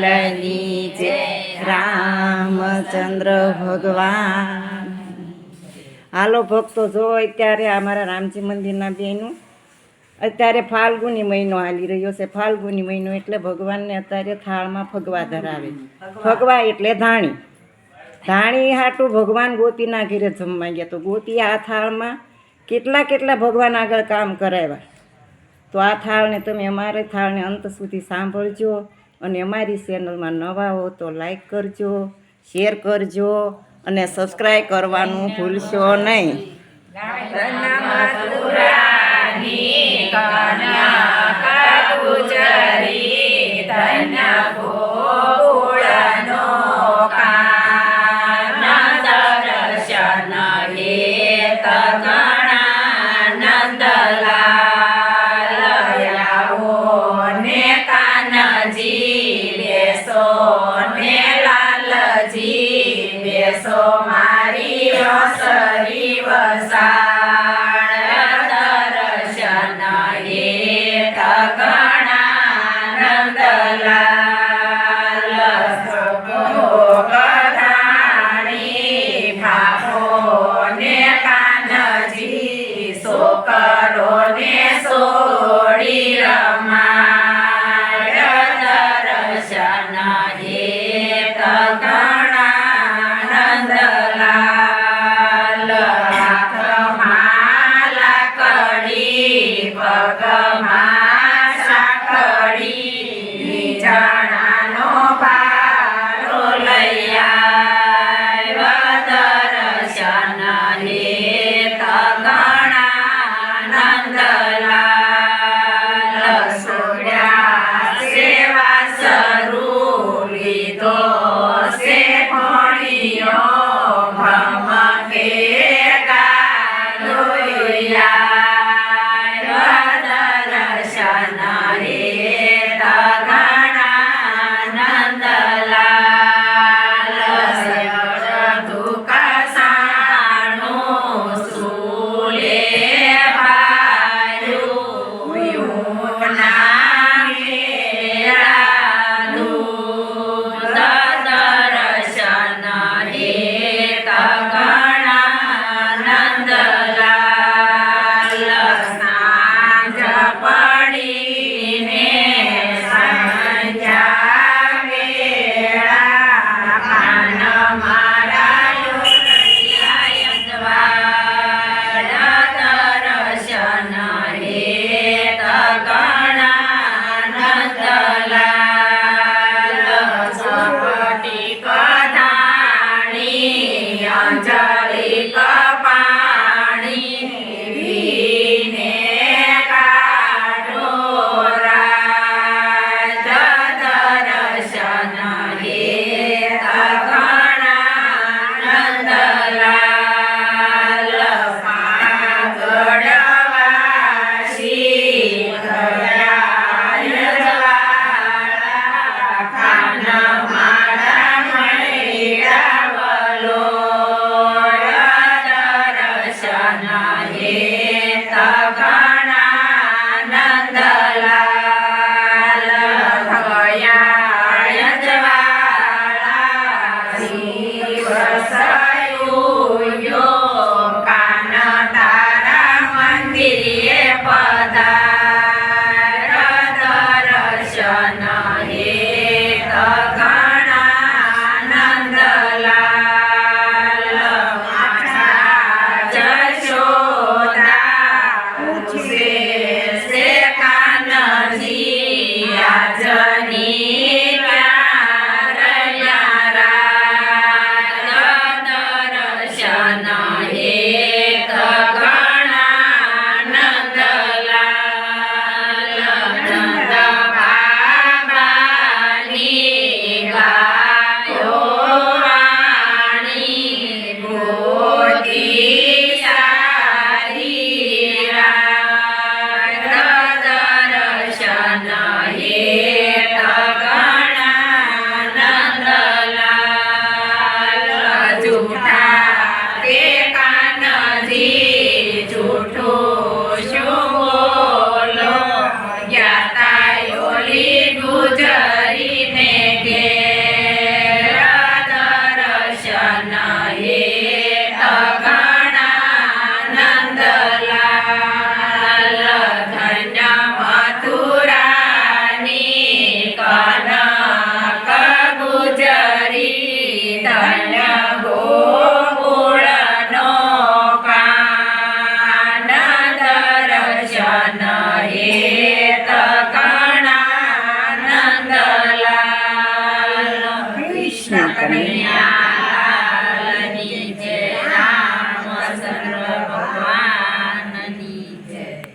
લાલની જય રામચંદ્ર ભગવાન. હાલો ભક્તો, જો અત્યારે અમારા રામજી મંદિરના બેનું અત્યારે ફાલ્ગુની મહિનો હાલી રહ્યો છે. ફાલ્ગુની મહિનો એટલે ભગવાનને અત્યારે થાળમાં ફગવા ધરાવે. ફગવા એટલે ધાણી. ધાણી હાટું ભગવાન ગોપીના ઘેરે જમવા ગયા તો ગોપી આ થાળમાં કેટલા કેટલા ભગવાન આગળ કામ કરાવ્યા. તો આ થાળને તમે અમારે થાળને અંત સુધી સાંભળજો. અને અમારી ચેનલમાં નવા હો તો લાઈક કરજો, શેર કરજો અને સબસ્ક્રાઈબ કરવાનું ભૂલશો નહીં Thank. सोमारी सरी वसाण दर्शन येत गणानंदला भावो ने कानजी सो करो ने la ಕನ್ಯಾ